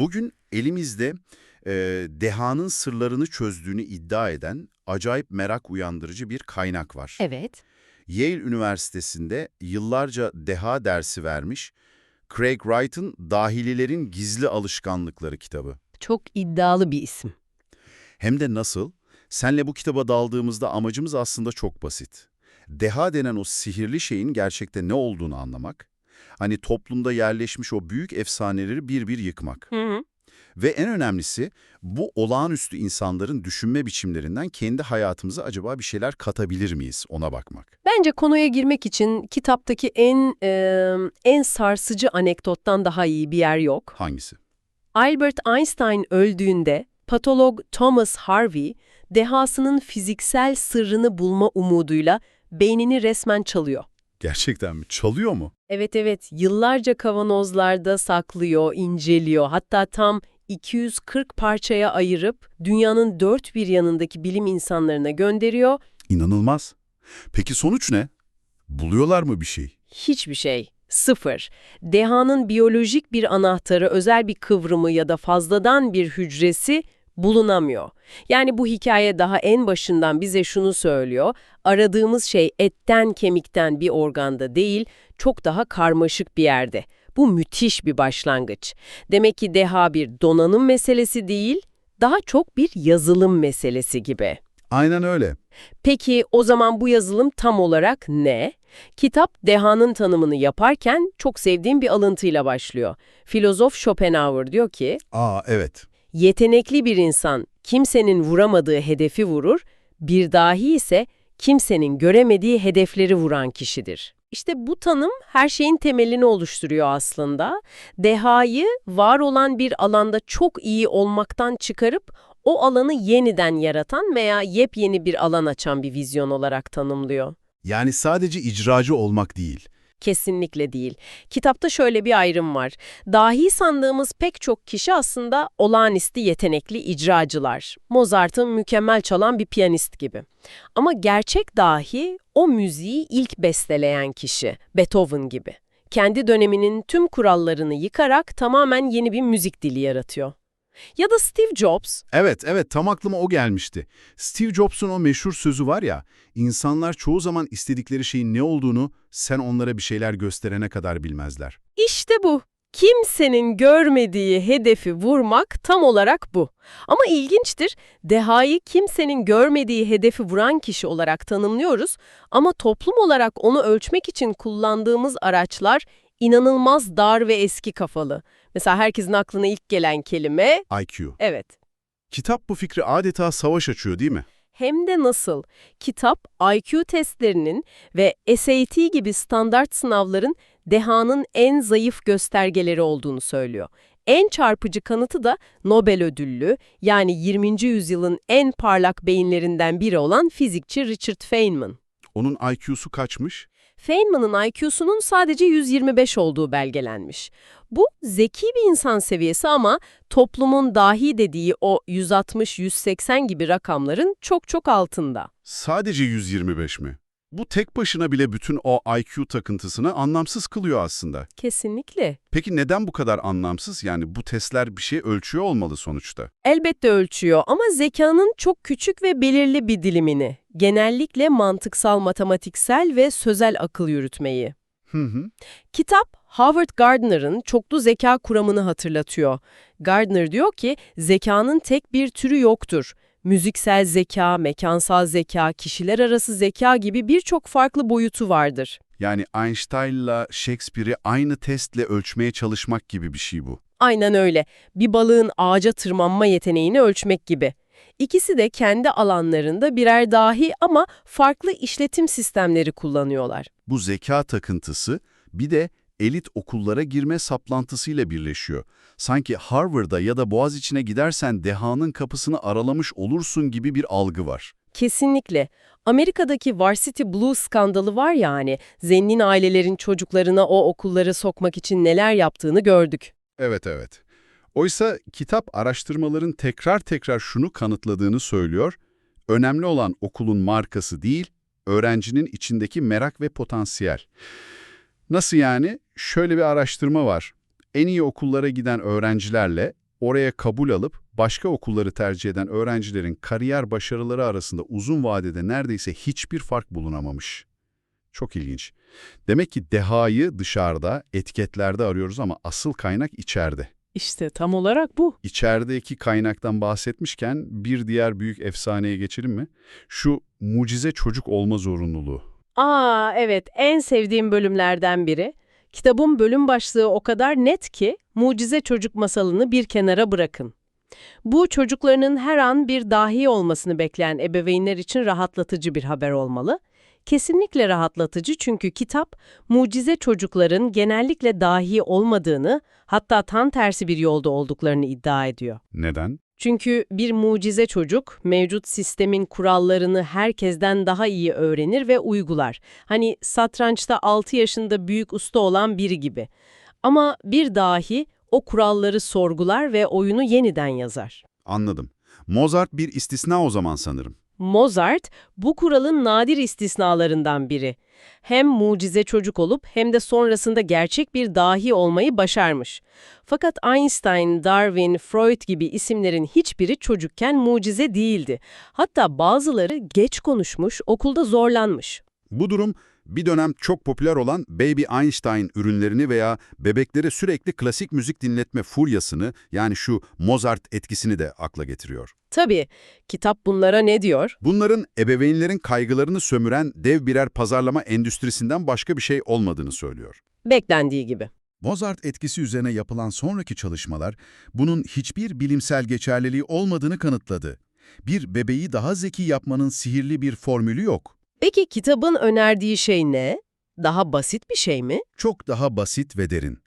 Bugün elimizde e, dehanın sırlarını çözdüğünü iddia eden acayip merak uyandırıcı bir kaynak var. Evet. Yale Üniversitesi'nde yıllarca deha dersi vermiş Craig Wright'ın Dahililerin Gizli Alışkanlıkları kitabı. Çok iddialı bir isim. Hem de nasıl? Senle bu kitaba daldığımızda amacımız aslında çok basit. Deha denen o sihirli şeyin gerçekte ne olduğunu anlamak, hani toplumda yerleşmiş o büyük efsaneleri bir bir yıkmak. Hı hı. Ve en önemlisi bu olağanüstü insanların düşünme biçimlerinden kendi hayatımıza acaba bir şeyler katabilir miyiz ona bakmak. Bence konuya girmek için kitaptaki en e, en sarsıcı anekdottan daha iyi bir yer yok. Hangisi? Albert Einstein öldüğünde patolog Thomas Harvey dehasının fiziksel sırrını bulma umuduyla beynini resmen çalıyor. Gerçekten mi? Çalıyor mu? Evet evet, yıllarca kavanozlarda saklıyor, inceliyor. Hatta tam 240 parçaya ayırıp dünyanın dört bir yanındaki bilim insanlarına gönderiyor. İnanılmaz. Peki sonuç ne? Buluyorlar mı bir şey? Hiçbir şey. Sıfır. Dehanın biyolojik bir anahtarı, özel bir kıvrımı ya da fazladan bir hücresi bulunamıyor. Yani bu hikaye daha en başından bize şunu söylüyor. Aradığımız şey etten kemikten bir organda değil, çok daha karmaşık bir yerde. Bu müthiş bir başlangıç. Demek ki deha bir donanım meselesi değil, daha çok bir yazılım meselesi gibi. Aynen öyle. Peki o zaman bu yazılım tam olarak ne? Kitap dehanın tanımını yaparken çok sevdiğim bir alıntıyla başlıyor. Filozof Schopenhauer diyor ki, Aa evet. Yetenekli bir insan kimsenin vuramadığı hedefi vurur, bir dahi ise kimsenin göremediği hedefleri vuran kişidir. İşte bu tanım her şeyin temelini oluşturuyor aslında. Dehayı var olan bir alanda çok iyi olmaktan çıkarıp o alanı yeniden yaratan veya yepyeni bir alan açan bir vizyon olarak tanımlıyor. Yani sadece icracı olmak değil. Kesinlikle değil. Kitapta şöyle bir ayrım var. Dahi sandığımız pek çok kişi aslında olağanüstü yetenekli icracılar. Mozart'ın mükemmel çalan bir piyanist gibi. Ama gerçek dahi o müziği ilk besteleyen kişi, Beethoven gibi. Kendi döneminin tüm kurallarını yıkarak tamamen yeni bir müzik dili yaratıyor. Ya da Steve Jobs, Evet, evet tam aklıma o gelmişti. Steve Jobs'un o meşhur sözü var ya, insanlar çoğu zaman istedikleri şeyin ne olduğunu sen onlara bir şeyler gösterene kadar bilmezler. İşte bu. Kimsenin görmediği hedefi vurmak tam olarak bu. Ama ilginçtir, dehayı kimsenin görmediği hedefi vuran kişi olarak tanımlıyoruz ama toplum olarak onu ölçmek için kullandığımız araçlar inanılmaz dar ve eski kafalı. Mesela herkesin aklına ilk gelen kelime, IQ. evet. Kitap bu fikri adeta savaş açıyor değil mi? Hem de nasıl? Kitap, IQ testlerinin ve SAT gibi standart sınavların dehanın en zayıf göstergeleri olduğunu söylüyor. En çarpıcı kanıtı da Nobel ödüllü, yani 20. yüzyılın en parlak beyinlerinden biri olan fizikçi Richard Feynman. Onun IQ'su kaçmış? Feynman'ın IQ'sunun sadece 125 olduğu belgelenmiş. Bu zeki bir insan seviyesi ama toplumun dahi dediği o 160-180 gibi rakamların çok çok altında. Sadece 125 mi? Bu tek başına bile bütün o IQ takıntısını anlamsız kılıyor aslında. Kesinlikle. Peki neden bu kadar anlamsız? Yani bu testler bir şey ölçüyor olmalı sonuçta. Elbette ölçüyor ama zekanın çok küçük ve belirli bir dilimini. Genellikle mantıksal, matematiksel ve sözel akıl yürütmeyi. Hı hı. Kitap, Howard Gardner'ın çoklu zeka kuramını hatırlatıyor. Gardner diyor ki, zekanın tek bir türü yoktur. Müziksel zeka, mekansal zeka, kişiler arası zeka gibi birçok farklı boyutu vardır. Yani Einstein'la Shakespeare'i aynı testle ölçmeye çalışmak gibi bir şey bu. Aynen öyle. Bir balığın ağaca tırmanma yeteneğini ölçmek gibi. İkisi de kendi alanlarında birer dahi ama farklı işletim sistemleri kullanıyorlar. Bu zeka takıntısı bir de elit okullara girme saplantısıyla birleşiyor. Sanki Harvard'a ya da Boğaziçi'ne gidersen dehanın kapısını aralamış olursun gibi bir algı var. Kesinlikle. Amerika'daki Varsity Blues skandalı var ya hani, zengin ailelerin çocuklarına o okulları sokmak için neler yaptığını gördük. Evet evet. Oysa kitap araştırmaların tekrar tekrar şunu kanıtladığını söylüyor. Önemli olan okulun markası değil, öğrencinin içindeki merak ve potansiyel. Nasıl yani? Şöyle bir araştırma var. En iyi okullara giden öğrencilerle oraya kabul alıp başka okulları tercih eden öğrencilerin kariyer başarıları arasında uzun vadede neredeyse hiçbir fark bulunamamış. Çok ilginç. Demek ki dehayı dışarıda, etiketlerde arıyoruz ama asıl kaynak içeride. İşte tam olarak bu. İçerideki kaynaktan bahsetmişken bir diğer büyük efsaneye geçelim mi? Şu mucize çocuk olma zorunluluğu. Aa evet en sevdiğim bölümlerden biri. Kitabın bölüm başlığı o kadar net ki mucize çocuk masalını bir kenara bırakın. Bu çocuklarının her an bir dahi olmasını bekleyen ebeveynler için rahatlatıcı bir haber olmalı. Kesinlikle rahatlatıcı çünkü kitap mucize çocukların genellikle dahi olmadığını hatta tam tersi bir yolda olduklarını iddia ediyor. Neden? Çünkü bir mucize çocuk mevcut sistemin kurallarını herkesten daha iyi öğrenir ve uygular. Hani satrançta 6 yaşında büyük usta olan biri gibi. Ama bir dahi o kuralları sorgular ve oyunu yeniden yazar. Anladım. Mozart bir istisna o zaman sanırım. Mozart bu kuralın nadir istisnalarından biri. Hem mucize çocuk olup hem de sonrasında gerçek bir dahi olmayı başarmış. Fakat Einstein, Darwin, Freud gibi isimlerin hiçbiri çocukken mucize değildi. Hatta bazıları geç konuşmuş, okulda zorlanmış. Bu durum bir dönem çok popüler olan Baby Einstein ürünlerini veya bebeklere sürekli klasik müzik dinletme furyasını yani şu Mozart etkisini de akla getiriyor. Tabii, kitap bunlara ne diyor? Bunların ebeveynlerin kaygılarını sömüren dev birer pazarlama endüstrisinden başka bir şey olmadığını söylüyor. Beklendiği gibi. Mozart etkisi üzerine yapılan sonraki çalışmalar bunun hiçbir bilimsel geçerliliği olmadığını kanıtladı. Bir bebeği daha zeki yapmanın sihirli bir formülü yok. Peki kitabın önerdiği şey ne? Daha basit bir şey mi? Çok daha basit ve derin.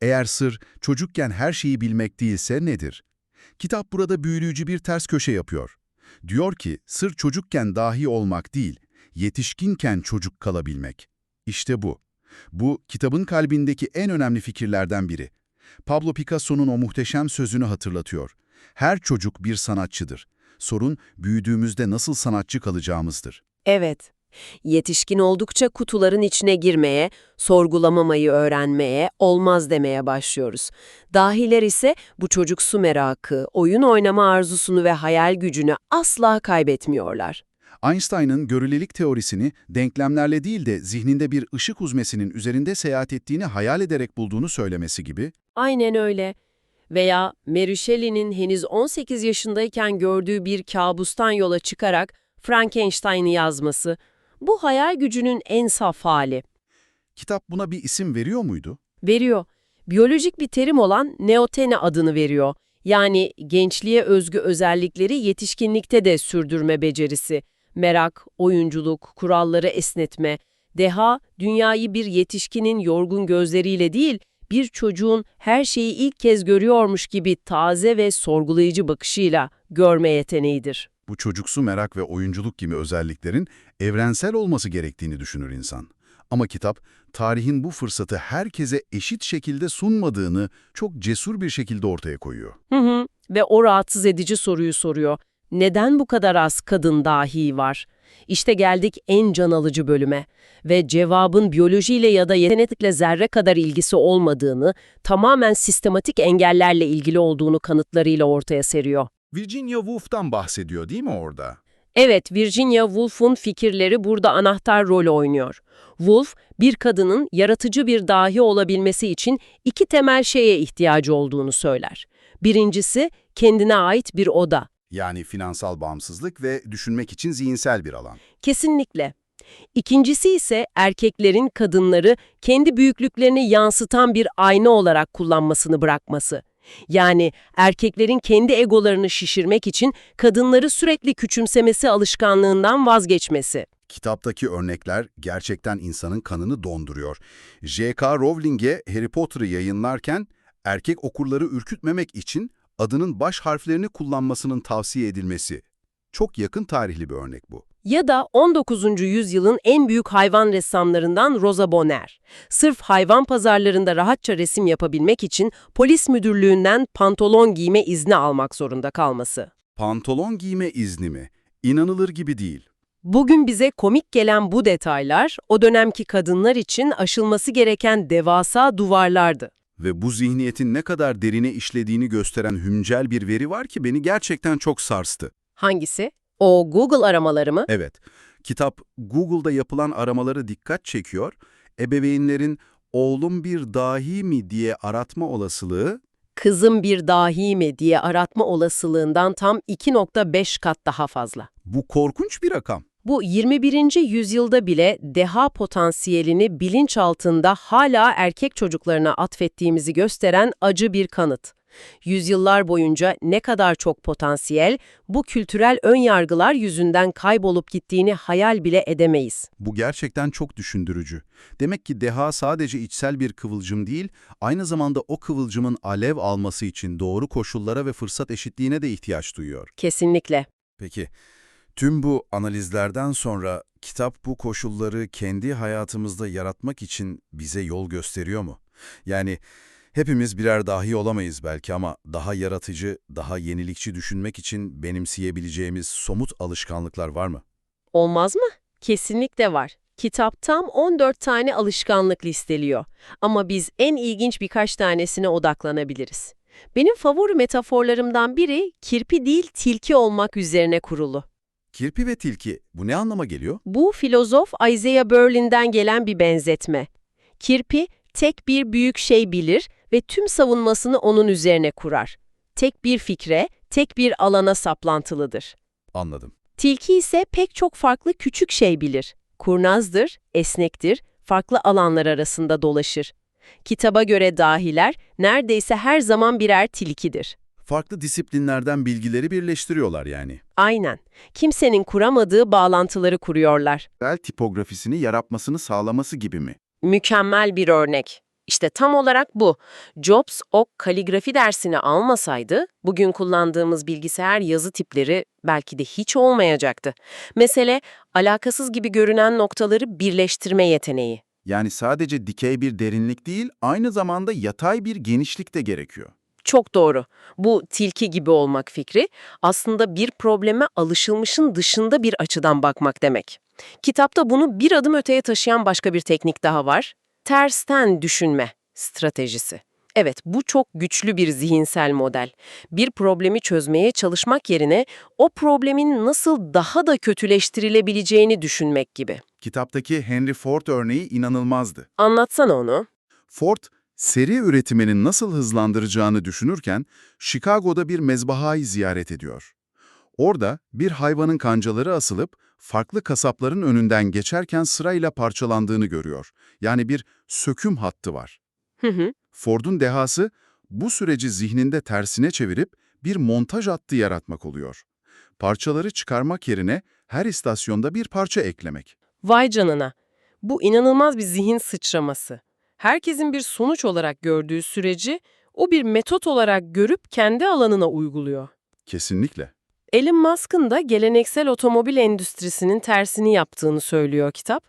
Eğer sır çocukken her şeyi bilmek değilse nedir? Kitap burada büyüleyici bir ters köşe yapıyor. Diyor ki sır çocukken dahi olmak değil, yetişkinken çocuk kalabilmek. İşte bu. Bu kitabın kalbindeki en önemli fikirlerden biri. Pablo Picasso'nun o muhteşem sözünü hatırlatıyor. Her çocuk bir sanatçıdır. Sorun büyüdüğümüzde nasıl sanatçı kalacağımızdır. Evet. Yetişkin oldukça kutuların içine girmeye, sorgulamamayı öğrenmeye, olmaz demeye başlıyoruz. Dahiler ise bu çocuksu merakı, oyun oynama arzusunu ve hayal gücünü asla kaybetmiyorlar. Einstein'ın görelilik teorisini denklemlerle değil de zihninde bir ışık uzmesinin üzerinde seyahat ettiğini hayal ederek bulduğunu söylemesi gibi, Aynen öyle. Veya Mary Shelley'nin henüz 18 yaşındayken gördüğü bir kabustan yola çıkarak Frankenstein'i yazması. Bu hayal gücünün en saf hali. kitap buna bir isim veriyor muydu? Veriyor. Biyolojik bir terim olan neotene adını veriyor. Yani gençliğe özgü özellikleri yetişkinlikte de sürdürme becerisi. Merak, oyunculuk, kuralları esnetme. Deha, dünyayı bir yetişkinin yorgun gözleriyle değil, bir çocuğun her şeyi ilk kez görüyormuş gibi taze ve sorgulayıcı bakışıyla görme yeteneğidir. Bu çocuksu merak ve oyunculuk gibi özelliklerin evrensel olması gerektiğini düşünür insan. Ama kitap, tarihin bu fırsatı herkese eşit şekilde sunmadığını çok cesur bir şekilde ortaya koyuyor. Hı hı. Ve o rahatsız edici soruyu soruyor. Neden bu kadar az kadın dahi var? İşte geldik en can alıcı bölüme ve cevabın biyolojiyle ya da yetenekle zerre kadar ilgisi olmadığını, tamamen sistematik engellerle ilgili olduğunu kanıtlarıyla ortaya seriyor. Virginia Woolf'tan bahsediyor değil mi orada? Evet, Virginia Woolf'un fikirleri burada anahtar rol oynuyor. Woolf, bir kadının yaratıcı bir dahi olabilmesi için iki temel şeye ihtiyacı olduğunu söyler. Birincisi, kendine ait bir oda. Yani finansal bağımsızlık ve düşünmek için zihinsel bir alan. Kesinlikle. İkincisi ise erkeklerin kadınları kendi büyüklüklerini yansıtan bir ayna olarak kullanmasını bırakması. Yani erkeklerin kendi egolarını şişirmek için kadınları sürekli küçümsemesi alışkanlığından vazgeçmesi. Kitaptaki örnekler gerçekten insanın kanını donduruyor. J.K. Rowling'e Harry Potter'ı yayınlarken erkek okurları ürkütmemek için adının baş harflerini kullanmasının tavsiye edilmesi. Çok yakın tarihli bir örnek bu. Ya da 19. yüzyılın en büyük hayvan ressamlarından Rosa Bonheur. Sırf hayvan pazarlarında rahatça resim yapabilmek için polis müdürlüğünden pantolon giyme izni almak zorunda kalması. Pantolon giyme izni mi? İnanılır gibi değil. Bugün bize komik gelen bu detaylar o dönemki kadınlar için aşılması gereken devasa duvarlardı. Ve bu zihniyetin ne kadar derine işlediğini gösteren hümcel bir veri var ki beni gerçekten çok sarstı. Hangisi? O Google aramaları mı? Evet, kitap Google'da yapılan aramaları dikkat çekiyor. Ebeveynlerin oğlum bir dahi mi diye aratma olasılığı Kızım bir dahi mi diye aratma olasılığından tam 2.5 kat daha fazla. bu korkunç bir rakam. Bu 21. yüzyılda bile deha potansiyelini bilinçaltında hala erkek çocuklarına atfettiğimizi gösteren acı bir kanıt. Yüzyıllar boyunca ne kadar çok potansiyel bu kültürel önyargılar yüzünden kaybolup gittiğini hayal bile edemeyiz. Bu gerçekten çok düşündürücü. Demek ki deha sadece içsel bir kıvılcım değil, aynı zamanda o kıvılcımın alev alması için doğru koşullara ve fırsat eşitliğine de ihtiyaç duyuyor. Kesinlikle. Peki, tüm bu analizlerden sonra kitap bu koşulları kendi hayatımızda yaratmak için bize yol gösteriyor mu? Yani hepimiz birer dahi olamayız belki ama daha yaratıcı, daha yenilikçi düşünmek için benimseyebileceğimiz somut alışkanlıklar var mı? Olmaz mı? Kesinlikle var. Kitap tam 14 tane alışkanlık listeliyor. Ama biz en ilginç birkaç tanesine odaklanabiliriz. Benim favori metaforlarımdan biri kirpi değil tilki olmak üzerine kurulu. Kirpi ve tilki, bu ne anlama geliyor? Bu filozof Isaiah Berlin'den gelen bir benzetme. Kirpi tek bir büyük şey bilir ve tüm savunmasını onun üzerine kurar. Tek bir fikre, tek bir alana saplantılıdır. Anladım. Tilki ise pek çok farklı küçük şey bilir. Kurnazdır, esnektir, farklı alanlar arasında dolaşır. Kitaba göre dahiler neredeyse her zaman birer tilkidir. Farklı disiplinlerden bilgileri birleştiriyorlar yani. Aynen. Kimsenin kuramadığı bağlantıları kuruyorlar. Bel tipografisini yaratmasını sağlaması gibi mi? Mükemmel bir örnek. İşte tam olarak bu. Jobs o kaligrafi dersini almasaydı, bugün kullandığımız bilgisayar yazı tipleri belki de hiç olmayacaktı. Mesele, alakasız gibi görünen noktaları birleştirme yeteneği. Yani sadece dikey bir derinlik değil, aynı zamanda yatay bir genişlik de gerekiyor. Çok doğru. Bu tilki gibi olmak fikri aslında bir probleme alışılmışın dışında bir açıdan bakmak demek. Kitapta bunu bir adım öteye taşıyan başka bir teknik daha var. Tersten düşünme stratejisi. Evet, bu çok güçlü bir zihinsel model. Bir problemi çözmeye çalışmak yerine o problemin nasıl daha da kötüleştirilebileceğini düşünmek gibi. Kitaptaki Henry Ford örneği inanılmazdı. Anlatsana onu. Ford, seri üretiminin nasıl hızlandıracağını düşünürken Chicago'da bir mezbahayı ziyaret ediyor. Orada bir hayvanın kancaları asılıp farklı kasapların önünden geçerken sırayla parçalandığını görüyor. Yani bir söküm hattı var. Hı hı. Ford'un dehası bu süreci zihninde tersine çevirip bir montaj hattı yaratmak oluyor. Parçaları çıkarmak yerine her istasyonda bir parça eklemek. Vay canına. Bu inanılmaz bir zihin sıçraması. Herkesin bir sonuç olarak gördüğü süreci o bir metot olarak görüp kendi alanına uyguluyor. Kesinlikle. Elon Musk'ın da geleneksel otomobil endüstrisinin tersini yaptığını söylüyor kitap.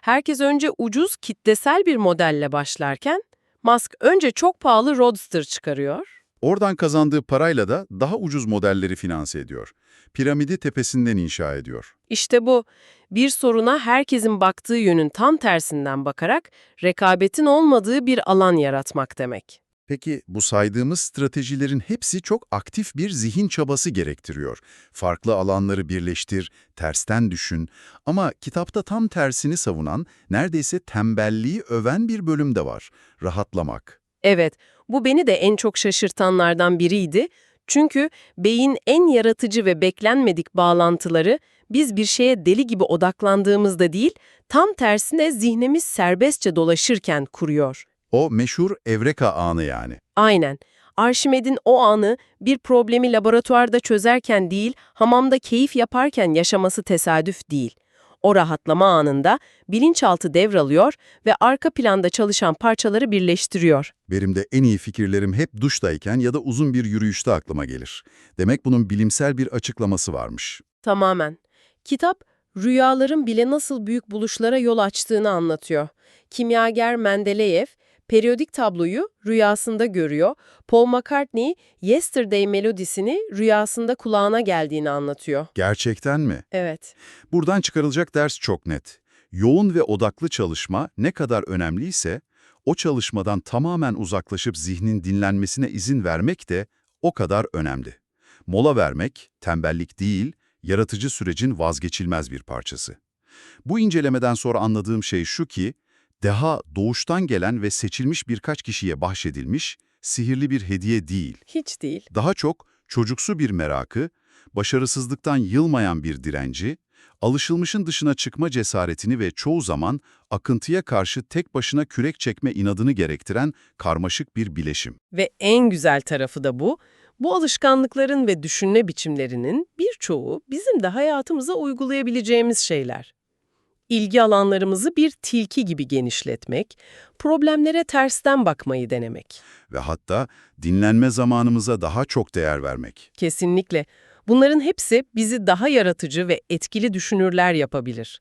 Herkes önce ucuz kitlesel bir modelle başlarken Musk önce çok pahalı Roadster çıkarıyor. Oradan kazandığı parayla da daha ucuz modelleri finanse ediyor. Piramidi tepesinden inşa ediyor. İşte bu bir soruna herkesin baktığı yönün tam tersinden bakarak rekabetin olmadığı bir alan yaratmak demek. Peki bu saydığımız stratejilerin hepsi çok aktif bir zihin çabası gerektiriyor. Farklı alanları birleştir, tersten düşün ama kitapta tam tersini savunan, neredeyse tembelliği öven bir bölüm de var. Rahatlamak. Evet, bu beni de en çok şaşırtanlardan biriydi. Çünkü beyin en yaratıcı ve beklenmedik bağlantıları biz bir şeye deli gibi odaklandığımızda değil, tam tersine zihnimiz serbestçe dolaşırken kuruyor. O meşhur evreka anı yani. Aynen. Arşimed'in o anı bir problemi laboratuvarda çözerken değil, hamamda keyif yaparken yaşaması tesadüf değil. O rahatlama anında bilinçaltı devralıyor ve arka planda çalışan parçaları birleştiriyor. Benim de en iyi fikirlerim hep duştayken ya da uzun bir yürüyüşte aklıma gelir. Demek bunun bilimsel bir açıklaması varmış. Tamamen. Kitap, rüyaların bile nasıl büyük buluşlara yol açtığını anlatıyor. Kimyager Mendeleev, periyodik tabloyu rüyasında görüyor. Paul McCartney, Yesterday melodisini rüyasında kulağına geldiğini anlatıyor. Gerçekten mi? Evet. Buradan çıkarılacak ders çok net. Yoğun ve odaklı çalışma ne kadar önemliyse, o çalışmadan tamamen uzaklaşıp zihnin dinlenmesine izin vermek de o kadar önemli. Mola vermek, tembellik değil, yaratıcı sürecin vazgeçilmez bir parçası. Bu incelemeden sonra anladığım şey şu ki, deha doğuştan gelen ve seçilmiş birkaç kişiye bahşedilmiş, sihirli bir hediye değil. Hiç değil. Daha çok çocuksu bir merakı, başarısızlıktan yılmayan bir direnci, alışılmışın dışına çıkma cesaretini ve çoğu zaman akıntıya karşı tek başına kürek çekme inadını gerektiren karmaşık bir bileşim. Ve en güzel tarafı da bu. Bu alışkanlıkların ve düşünme biçimlerinin birçoğu bizim de hayatımıza uygulayabileceğimiz şeyler. İlgi alanlarımızı bir tilki gibi genişletmek, problemlere tersten bakmayı denemek. Ve hatta dinlenme zamanımıza daha çok değer vermek. Kesinlikle. Bunların hepsi bizi daha yaratıcı ve etkili düşünürler yapabilir.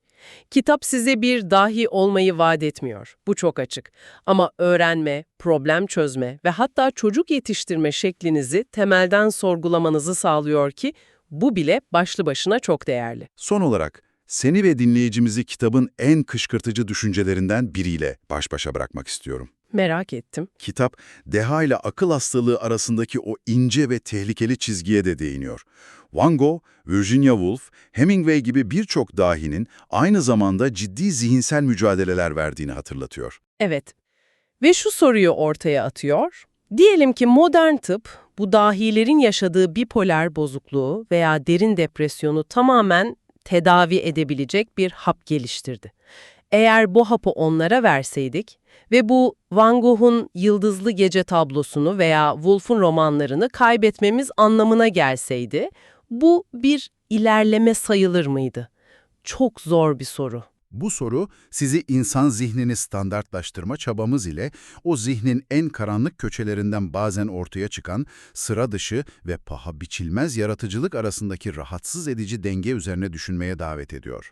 Kitap size bir dahi olmayı vaat etmiyor. Bu çok açık. Ama öğrenme, problem çözme ve hatta çocuk yetiştirme şeklinizi temelden sorgulamanızı sağlıyor ki bu bile başlı başına çok değerli. Son olarak seni ve dinleyicimizi kitabın en kışkırtıcı düşüncelerinden biriyle baş başa bırakmak istiyorum. Merak ettim. Kitap, deha ile akıl hastalığı arasındaki o ince ve tehlikeli çizgiye de değiniyor. Van Gogh, Virginia Woolf, Hemingway gibi birçok dahinin aynı zamanda ciddi zihinsel mücadeleler verdiğini hatırlatıyor. Evet. Ve şu soruyu ortaya atıyor. Diyelim ki modern tıp bu dahilerin yaşadığı bipolar bozukluğu veya derin depresyonu tamamen tedavi edebilecek bir hap geliştirdi. Eğer bu hapı onlara verseydik ve bu Van Gogh'un Yıldızlı Gece tablosunu veya Woolf'un romanlarını kaybetmemiz anlamına gelseydi, bu bir ilerleme sayılır mıydı? Çok zor bir soru. Bu soru sizi insan zihnini standartlaştırma çabamız ile o zihnin en karanlık köçelerinden bazen ortaya çıkan sıra dışı ve paha biçilmez yaratıcılık arasındaki rahatsız edici denge üzerine düşünmeye davet ediyor.